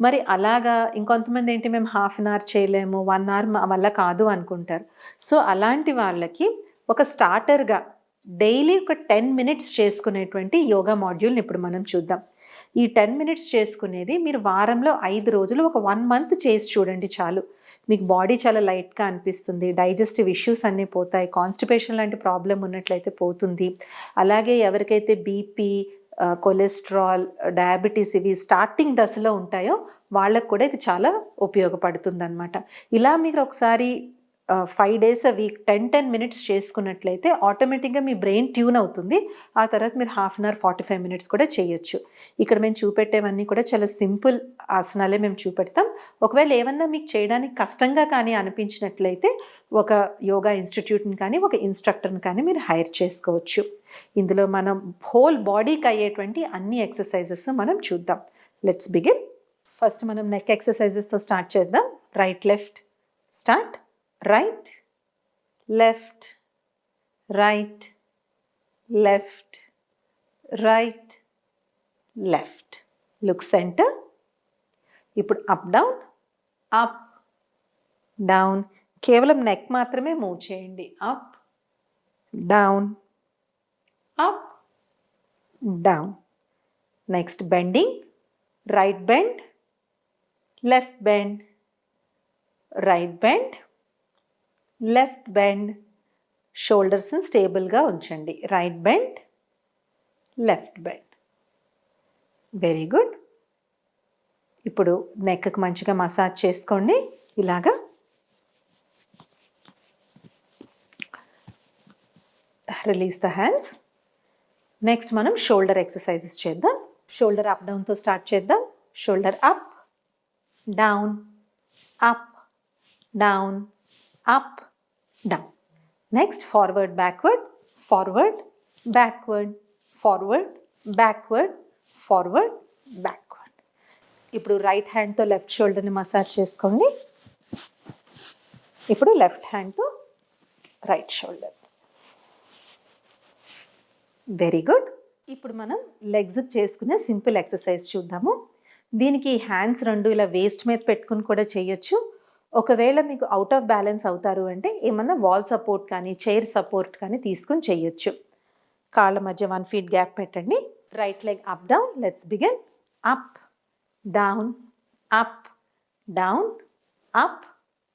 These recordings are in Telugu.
మరి అలాగా ఇంకొంతమంది ఏంటి మేము హాఫ్ అన్ అవర్ చేయలేము వన్ అవర్ మా వల్ల కాదు అనుకుంటారు. సో అలాంటి వాళ్ళకి ఒక స్టార్టర్గా డైలీ ఒక టెన్ మినిట్స్ చేసుకునేటువంటి యోగా మాడ్యూల్ని ఇప్పుడు మనం చూద్దాం. ఈ టెన్ మినిట్స్ చేసుకునేది మీరు వారంలో ఐదు రోజులు ఒక వన్ మంత్ చేసి చూడండి చాలు. మీకు బాడీ చాలా లైట్గా అనిపిస్తుంది డైజెస్టివ్ ఇష్యూస్ అన్నీ పోతాయి కాన్స్టిపేషన్ లాంటి ప్రాబ్లం ఉన్నట్లయితే పోతుంది. అలాగే ఎవరికైతే బీపీ కొలెస్ట్రాల్ డయాబెటీస్ ఇవి స్టార్టింగ్ దశలో ఉంటాయో వాళ్ళకు కూడా ఇది చాలా ఉపయోగపడుతుంది అనమాట ఇలా మీరు ఒకసారి five days a week ten ten minutes చేసుకున్నట్లయితే ఆటోమేటిక్గా మీ బ్రెయిన్ ట్యూన్ అవుతుంది. ఆ తర్వాత మీరు half an hour forty five minutes కూడా చేయొచ్చు. ఇక్కడ మేము చూపెట్టేవన్నీ కూడా చాలా సింపుల్ ఆసనాలే మేము చూపెడతాం. ఒకవేళ ఏమన్నా మీకు చేయడానికి కష్టంగా కానీ అనిపించినట్లయితే ఒక యోగా ఇన్స్టిట్యూట్ని కానీ ఒక ఇన్స్ట్రక్టర్ని కానీ మీరు హైర్ చేసుకోవచ్చు. ఇందులో మనం హోల్ బాడీకి అయ్యేటువంటి అన్ని ఎక్సర్సైజెస్ మనం చూద్దాం. లెట్స్ బిగిన్ ఫస్ట్ మనం నెక్ ఎక్సర్సైజెస్తో స్టార్ట్ చేద్దాం. Right left start right left right left right left look centre ఇప్పుడు అప్ డౌన్ అప్ డౌన్ కేవలం నెక్ మాత్రమే మూవ్ చేయండి. Up down up down next bending right bend left bend right bend left bend షోల్డర్స్ని స్టేబుల్గా ఉంచండి. Right bend left bend very good ఇప్పుడు నెక్కి మంచిగా మసాజ్ చేసుకోండి. ఇలాగా. రిలీజ్ ద హ్యాండ్స్ నెక్స్ట్ మనం షోల్డర్ ఎక్సర్సైజెస్ చేద్దాం. షోల్డర్ అప్ డౌన్తో స్టార్ట్ చేద్దాం. Shoulder up down up down up down next forward backward forward backward forward backward forward backward ఇప్పుడు రైట్ హ్యాండ్తో లెఫ్ట్ షోల్డర్ని మసాజ్ చేసుకోండి. ఇప్పుడు లెఫ్ట్ హ్యాండ్తో రైట్ షోల్డర్ వెరీ గుడ్ ఇప్పుడు మనం లెగ్స్ చేసుకునే సింపుల్ ఎక్సర్సైజ్ చూద్దాము. దీనికి హ్యాండ్స్ రెండు ఇలా వేస్ట్ మీద పెట్టుకుని కూడా చేయొచ్చు. ఒకవేళ మీకు అవుట్ ఆఫ్ బ్యాలెన్స్ అవుతారు అంటే ఏమన్నా వాల్ సపోర్ట్ కానీ చైర్ సపోర్ట్ కానీ తీసుకుని చేయొచ్చు. కాళ్ళ మధ్య వన్ ఫీట్ గ్యాప్ పెట్టండి. Right leg up down let's begin up down up down up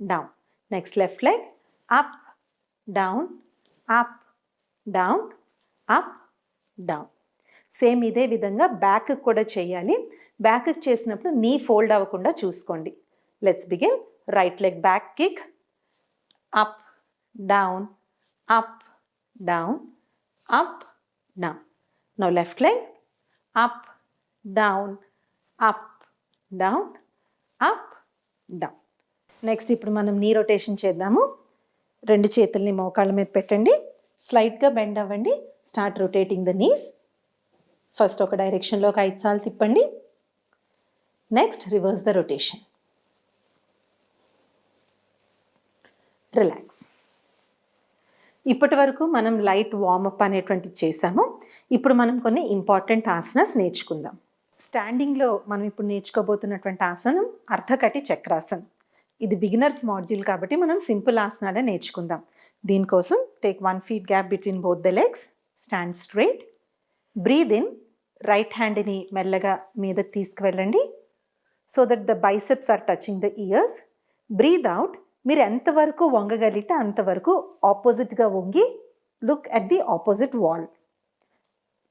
down next left leg up down up down up down. Same ఇదే విధంగా బ్యాక్ కూడా చేయాలి. బ్యాక్ చేసినప్పుడు నీ ఫోల్డ్ అవ్వకుండా చూసుకోండి. Let's begin right leg back kick up down up down up down no left leg up down up down up down next ఇప్పుడు మనం నీ రొటేషన్ చేద్దాము. రెండు చేతుల్ని మోకాళ్ళ మీద పెట్టండి. స్లైట్గా బెండ్ అవ్వండి. Start rotating the knees first ఒక డైరెక్షన్లో ఒక ఐదు సార్లు తిప్పండి. Next reverse the rotation relax ఇప్పటి వరకు మనం లైట్ వార్మప్ అనేటువంటిది చేసాము ఇప్పుడు మనం కొన్ని ఇంపార్టెంట్ ఆసనాస్ నేర్చుకుందాం. స్టాండింగ్లో మనం ఇప్పుడు నేర్చుకోబోతున్నటువంటి ఆసనం అర్ధకటి చక్రాసనం. ఇది బిగినర్స్ మాడ్యూల్ కాబట్టి మనం సింపుల్ ఆసనాలే నేర్చుకుందాం. దీనికోసం take one feet gap between both the legs stand straight breathe in right హ్యాండ్ని మెల్లగా మీదకి తీసుకువెళ్ళండి so that the biceps are touching the ears breathe out మీరు ఎంతవరకు వంగగలిగితే అంతవరకు ఆపోజిట్గా వంగి look at the opposite wall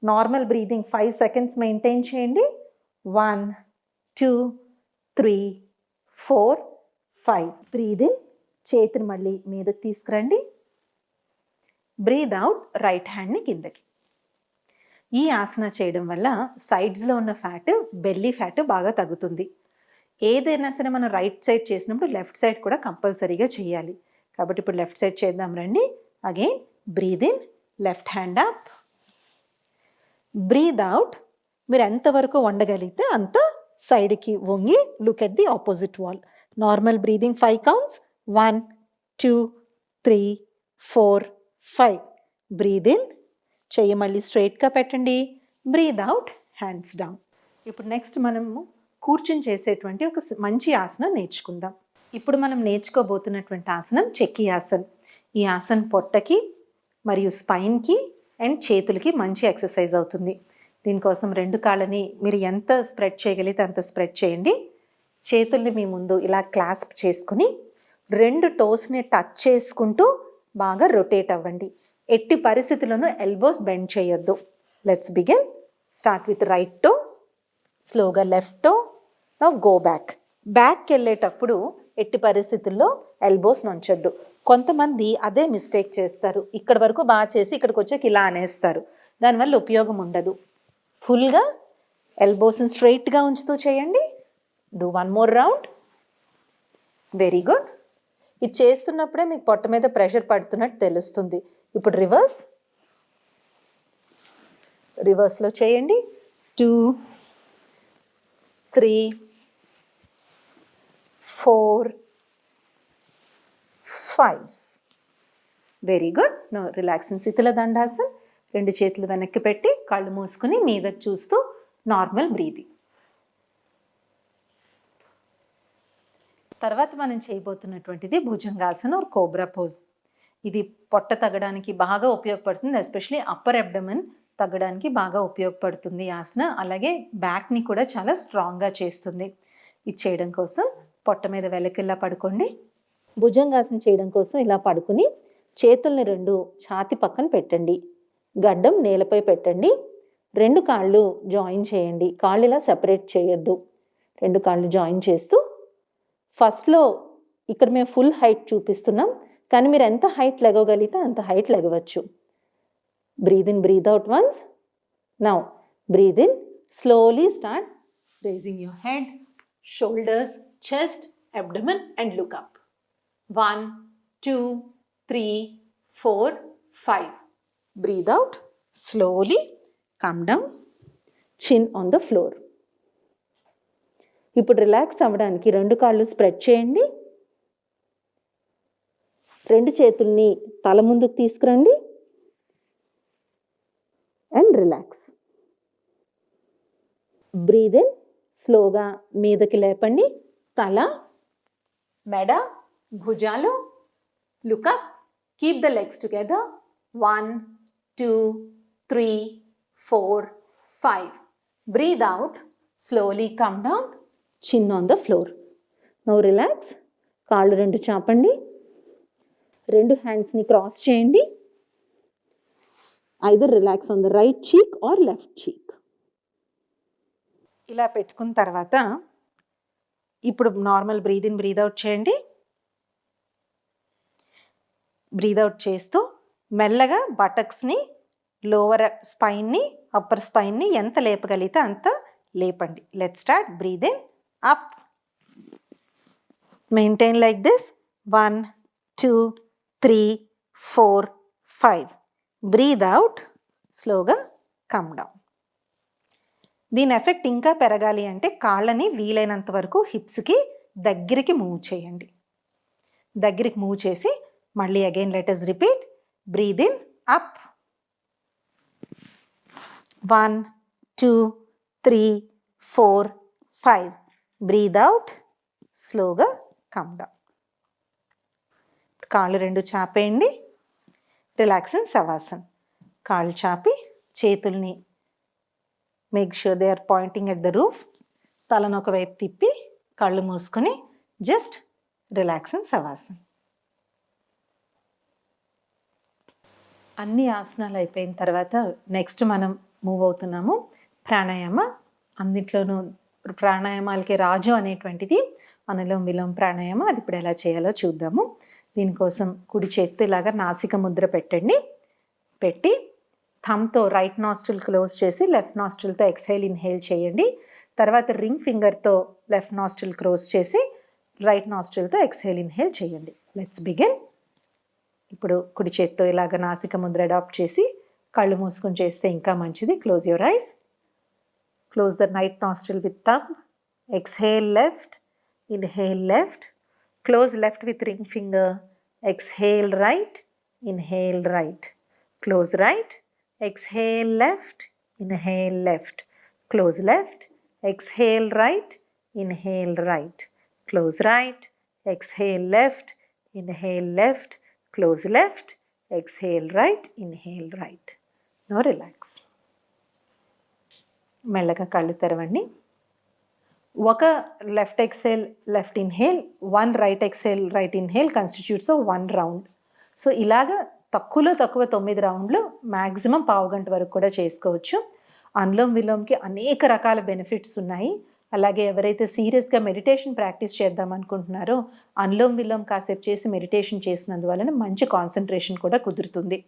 normal breathing five seconds maintain చేయండి. One two three four five breathe in చేతిని మళ్ళీ మీదకి తీసుకురండి. బ్రీద్ అవుట్ రైట్ హ్యాండ్ని కిందకి. ఈ ఆసన చేయడం వల్ల సైడ్స్లో ఉన్న ఫ్యాట్ బెల్లీ ఫ్యాట్ బాగా తగ్గుతుంది. ఏదైనా సరే మనం రైట్ సైడ్ చేసినప్పుడు లెఫ్ట్ సైడ్ కూడా కంపల్సరీగా చేయాలి. కాబట్టి ఇప్పుడు లెఫ్ట్ సైడ్ చేద్దాం రండి. Again breathe in left hand up. Breathe out మీరు ఎంతవరకు వండగలిగితే అంత సైడ్కి వంగి look at the opposite wall. Normal breathing five counts. One two three four five breathe in చెయ్యి మళ్ళీ స్ట్రైట్గా పెట్టండి. బ్రీద్ అవుట్ హ్యాండ్స్ డౌన్ ఇప్పుడు నెక్స్ట్ మనము కూర్చుని చేసేటువంటి ఒక మంచి ఆసనం నేర్చుకుందాం. ఇప్పుడు మనం నేర్చుకోబోతున్నటువంటి ఆసనం చెక్కి ఆసన్. ఈ ఆసన్ పొట్టకి మరియు స్పైన్కి అండ్ చేతులకి మంచి ఎక్సర్సైజ్ అవుతుంది. దీనికోసం రెండు కాళ్ళని మీరు ఎంత స్ప్రెడ్ చేయగలిగితే అంత స్ప్రెడ్ చేయండి. చేతుల్ని మీ ముందు ఇలా క్లాస్ప్ చేసుకుని రెండు టోస్ని టచ్ చేసుకుంటూ బాగా రొటేట్ అవ్వండి. ఎట్టి పరిస్థితులను ఎల్బోస్ బెండ్ చేయొద్దు. Let's begin start with right toe స్లోగా left toe no go back బ్యాక్కి వెళ్ళేటప్పుడు ఎట్టి పరిస్థితుల్లో ఎల్బోస్ నుంచొద్దు. కొంతమంది అదే మిస్టేక్ చేస్తారు. ఇక్కడ వరకు బాగా చేసి ఇక్కడికి వచ్చాక ఇలా అనేస్తారు. దానివల్ల ఉపయోగం ఉండదు. ఫుల్గా ఎల్బోస్ని స్ట్రైట్గా ఉంచుతూ చేయండి. Do one more round very good ఇది చేస్తున్నప్పుడే మీకు పొట్ట మీద ప్రెషర్ పడుతున్నట్టు తెలుస్తుంది. ఇప్పుడు రివర్స్. రివర్స్లో చేయండి. Two three four five. Very good no relaxing Shithila Dandasana. రెండు చేతులు వెనక్కి పెట్టి కళ్ళు మూసుకుని మీద చూస్తూ నార్మల్ బ్రీదింగ్ తర్వాత మనం చేయబోతున్నటువంటిది భుజంగాసన ఆర్ కోబ్రా పోజ్ ఇది పొట్ట తగ్గడానికి బాగా ఉపయోగపడుతుంది ఎస్పెషలీ అప్పర్ అబ్డమన్ తగ్గడానికి బాగా ఉపయోగపడుతుంది ఈ ఆసన. అలాగే బ్యాక్ని కూడా చాలా స్ట్రాంగ్గా చేస్తుంది. ఇది చేయడం కోసం పొట్ట మీద వెలకిల్లా పడుకోండి. భుజంగాసన చేయడం కోసం ఇలా పడుకుని చేతుల్ని రెండు ఛాతి పక్కన పెట్టండి. గడ్డం నేలపై పెట్టండి. రెండు కాళ్ళు జాయిన్ చేయండి. కాళ్ళు ఇలా సెపరేట్ చేయొద్దు. రెండు కాళ్ళు జాయిన్ చేస్తూ ఫస్ట్లో ఇక్కడ మేము ఫుల్ హైట్ చూపిస్తున్నాం కానీ మీరు ఎంత హైట్ లెగవగలిగితే అంత height లెగవచ్చు. Breathe in breathe out once. Now breathe in slowly start raising your head shoulders chest abdomen and look up. One two three four five. Breathe out slowly come down. Chin on the floor. ఇప్పుడు రిలాక్స్ అవ్వడానికి రెండు కాళ్ళు స్ప్రెడ్ చేయండి. రెండు చేతుల్ని తల ముందుకు తీసుకురండి. అండ్ రిలాక్స్ బ్రీద్ ఇన్ స్లోగా మీదకి లేపండి. తల మెడ భుజాలు. Look up keep the legs together one two three four five breathe out slowly come down chin on the floor no relax కాళ్ళు రెండు చాపండి. రెండు హ్యాండ్స్ని క్రాస్ చేయండి. Either relax on the right cheek or left cheek ఇలా పెట్టుకున్న తర్వాత ఇప్పుడు normal breathe in breathe out చేయండి. బ్రీద్ అవుట్ చేస్తూ మెల్లగా బటక్స్ని లోవర్ స్పైన్ని అప్పర్ స్పైన్ని ఎంత లేపగలిగితే అంత లేపండి. Let start breathe in up maintain like this one two three four five Breathe out స్లోగా కమ్ డౌన్ దీని ఎఫెక్ట్ ఇంకా పెరగాలి అంటే కాళ్ళని వీలైనంత వరకు హిప్స్కి దగ్గరికి మూవ్ చేయండి. దగ్గరికి మూవ్ చేసి మళ్ళీ again letters repeat breathe in up one two three four five breathe out స్లోగా కమ్ డౌన్ కాళ్ళు రెండు చాపేయండి. రిలాక్సన్ సవాసన్ కాళ్ళు చాపి చేతుల్ని make sure they are pointing at the roof తలను ఒకవైపు తిప్పి కళ్ళు మూసుకొని జస్ట్ రిలాక్సన్ సవాసన్ అన్ని ఆసనాలు అయిపోయిన తర్వాత నెక్స్ట్ మనం మూవ్ అవుతున్నాము. ప్రాణాయామ. అన్నిట్లోనూ ఇప్పుడు ప్రాణాయామాలకి రాజు అనేటువంటిది అనులోమ విలోమ ప్రాణాయామం. అది ఇప్పుడు ఎలా చేయాలో చూద్దాము. దీనికోసం కుడి చేతితో ఇలాగా నాసిక ముద్ర పెట్టండి. పెట్టి థమ్తో రైట్ నాస్ట్రిల్ క్లోజ్ చేసి లెఫ్ట్ నాస్ట్రిల్తో ఎక్సైల్ ఇన్హేల్ చేయండి. తర్వాత రింగ్ ఫింగర్తో లెఫ్ట్ నాస్ట్రిల్ క్లోజ్ చేసి రైట్ నాస్ట్రిల్తో ఎక్సైల్ ఇన్హేల్ చేయండి. Let's begin. ఇప్పుడు కుడి చేత్తో ఇలాగ నాసిక ముద్ర అడాప్ట్ చేసి కళ్ళు మూసుకొని చేస్తే ఇంకా మంచిది. Close your eyes. Close the right nostril with thumb. Exhale left. Inhale left. Close left with ring finger. Exhale right. Inhale right. Close right. Exhale left. Inhale left. Close left. Exhale right. Inhale right. Close right. Exhale left. Inhale left. Close left. Exhale right. Inhale right. Now relax. మెల్లగా కళ్ళు తెరవండి. ఒక left exhale left inhale one right exhale right inhale constitutes one round so ఇలాగా తక్కువలో తక్కువ తొమ్మిది రౌండ్లు మ్యాక్సిమం పావు గంట వరకు కూడా చేసుకోవచ్చు. అనులోమ్ విలోమ్కి అనేక రకాల బెనిఫిట్స్ ఉన్నాయి. అలాగే ఎవరైతే సీరియస్గా మెడిటేషన్ ప్రాక్టీస్ చేద్దాం అనుకుంటున్నారో అనులోమ్ విలోమ్ కాసేపు చేసి మెడిటేషన్ చేసినందువలన మంచి కాన్సన్ట్రేషన్ కూడా కుదురుతుంది.